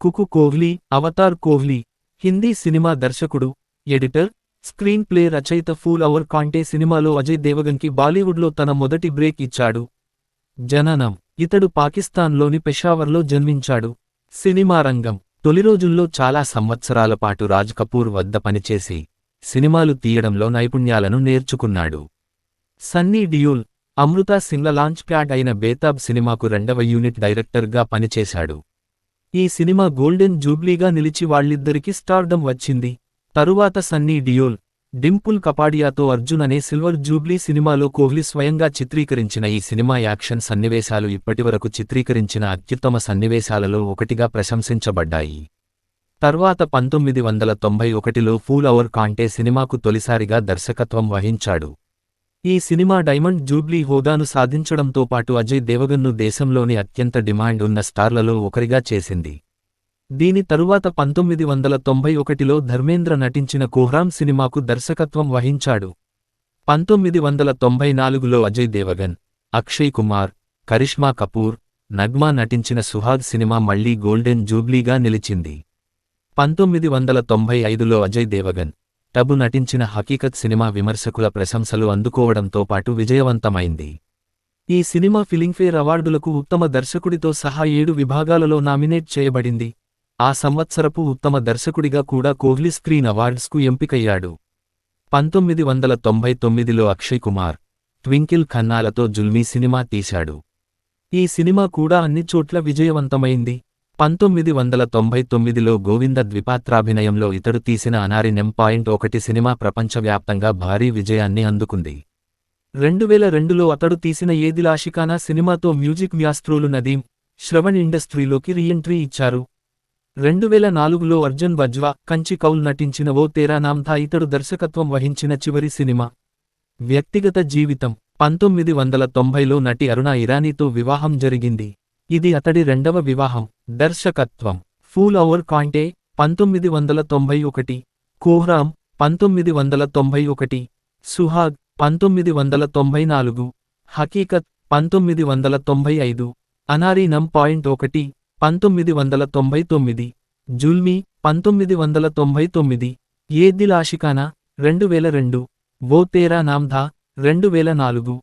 కుకు కోహ్లీ అవతార్ కోహ్లీ హిందీ సినిమా దర్శకుడు editor screenplay రచయిత ఫూల్ అవర్ కాంటే సినిమాలో అజయ్ దేవగన్కి బాలీవుడ్లో తన మొదటి బ్రేక్ ఇచ్చాడు. జననం ఇతడు పాకిస్తాన్లోని పెషావర్లో జన్మించాడు. సినిమా రంగం తొలి రోజుల్లో చాలా సంవత్సరాల పాటు రాజ్ కపూర్ వద్ద పనిచేసి సినిమాలు తీయడంలో నైపుణ్యాలను నేర్చుకున్నాడు. సన్నీ డియోల్ అమృతా సింగ్ల లాంచ్ ప్యాడ్ అయిన బేతాబ్ సినిమాకు రెండవ యూనిట్ డైరెక్టర్గా పనిచేశాడు. ఈ సినిమా గోల్డెన్ జూబ్లీగా నిలిచి వాళ్ళిద్దరికీ స్టార్డమ్ వచ్చింది. తరువాత సన్నీ డియోల్ డింపుల్ కపాడియాతో అర్జున్ అనే సిల్వర్ జూబ్లీ సినిమాలో కోహ్లీ స్వయంగా చిత్రీకరించిన ఈ సినిమా యాక్షన్ సన్నివేశాలు ఇప్పటివరకు చిత్రీకరించిన అత్యుత్తమ సన్నివేశాలలో ఒకటిగా ప్రశంసించబడ్డాయి. తర్వాత పంతొమ్మిది వందల తొంభై ఒకటిలో ఫూల్ అవర్ కాంటే సినిమాకు తొలిసారిగా దర్శకత్వం వహించాడు. ఈ సినిమా డైమండ్ జూబ్లీ హోదాను సాధించడంతో పాటు అజయ్ దేవగన్ను దేశంలోని అత్యంత డిమాండ్ ఉన్న స్టార్లలో ఒకరిగా చేసింది. దీని తరువాత పంతొమ్మిది వందల తొంభై ఒకటిలో ధర్మేంద్ర నటించిన కుహ్రాం సినిమాకు దర్శకత్వం వహించాడు. పంతొమ్మిది వందల తొంభై నాలుగులో అజయ్ దేవగన్ అక్షయ్ కుమార్ కరిష్మా కపూర్ నగ్మా నటించిన సుహాగ్ సినిమా మళ్ళీ గోల్డెన్ జూబ్లీగా నిలిచింది. పంతొమ్మిది వందల తొంభై ఐదులో అజయ్ దేవగన్ టబు నటించిన హకీకత్ సినిమా విమర్శకుల ప్రశంసలు అందుకోవడంతో పాటు విజయవంతమైంది. ఈ సినిమా ఫిలింఫేర్ అవార్డులకు ఉత్తమ దర్శకుడితో సహా ఏడు విభాగాలలో నామినేట్ చేయబడింది. ఆ సంవత్సరపు ఉత్తమ దర్శకుడిగా కూడా కోహ్లీ స్క్రీన్ అవార్డ్స్కు ఎంపికయ్యాడు. పంతొమ్మిది వందల తొంభై తొమ్మిదిలో అక్షయ్ కుమార్ ట్వింకిల్ ఖన్నాలతో జుల్మీ సినిమా తీశాడు. ఈ సినిమా కూడా అన్ని చోట్ల విజయవంతమైంది. పంతొమ్మిది వందల తొంభై తొమ్మిదిలో గోవింద ద్విపాత్రాభినయంలో ఇతడు తీసిన అనారి నెం పాయింట్ ఒకటి సినిమా ప్రపంచవ్యాప్తంగా భారీ విజయాన్ని అందుకుంది. రెండువేల రెండులో అతడు తీసిన ఏదిలాషికానా సినిమాతో మ్యూజిక్ వ్యాస్త్రులు నదీం శ్రవణ్ ఇండస్ట్రీలోకి రీఎంట్రీ ఇచ్చారు. రెండువేల నాలుగులో అర్జున్ బజ్వా కంచి కౌల్ నటించిన ఓ తేరా నామ్థా ఇతడు దర్శకత్వం వహించిన చివరి సినిమా. వ్యక్తిగత జీవితం పంతొమ్మిది వందల తొంభైలో నటి అరుణ ఇరానీతో వివాహం జరిగింది. ఇది అతడి రెండవ వివాహం. దర్శకత్వం. ఫూల్ అవర్ కాంటే పంతొమ్మిది వందల తొంభై ఒకటి. కోహ్రామ్ పంతొమ్మిది వందల తొంభై ఒకటి. సుహాగ్ పంతొమ్మిది వందల తొంభై నాలుగు. హకీకత్ పంతొమ్మిది వందల తొంభై ఐదు. అనారీనం పాయింట్ ఒకటి పంతొమ్మిది వందల తొంభై తొమ్మిది. జుల్మీ పంతొమ్మిది వందల తొంభై తొమ్మిది. ఏ ఆషికానా రెండు వేల రెండు. వోతేరా తేరా నామ్ధా రెండు వేల నాలుగు.